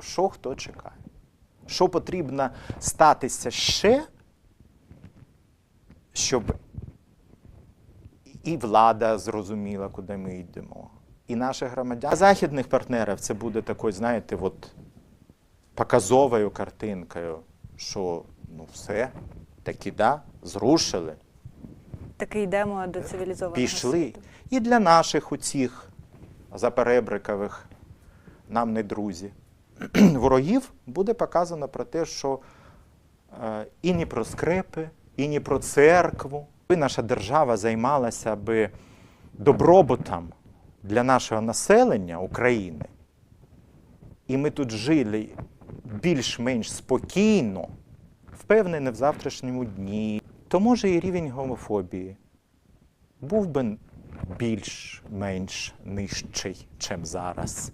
Що хто чекає? Що потрібно статися ще, щоб і влада зрозуміла, куди ми йдемо, і наші громадяни. А західних партнерів це буде такою, знаєте, от показовою картинкою, що ну все, таки да, зрушили, Таки йдемо до цивілізованого пішли. світу. І для наших оцих заперебрикових нам не друзі. Ворогів буде показано про те, що е, і не про скрепи, і не про церкву. Аби наша держава займалася би добробутом для нашого населення України, і ми тут жили більш-менш спокійно, впевнений в завтрашньому дні, то може і рівень гомофобії був би більш-менш нижчий, чим зараз.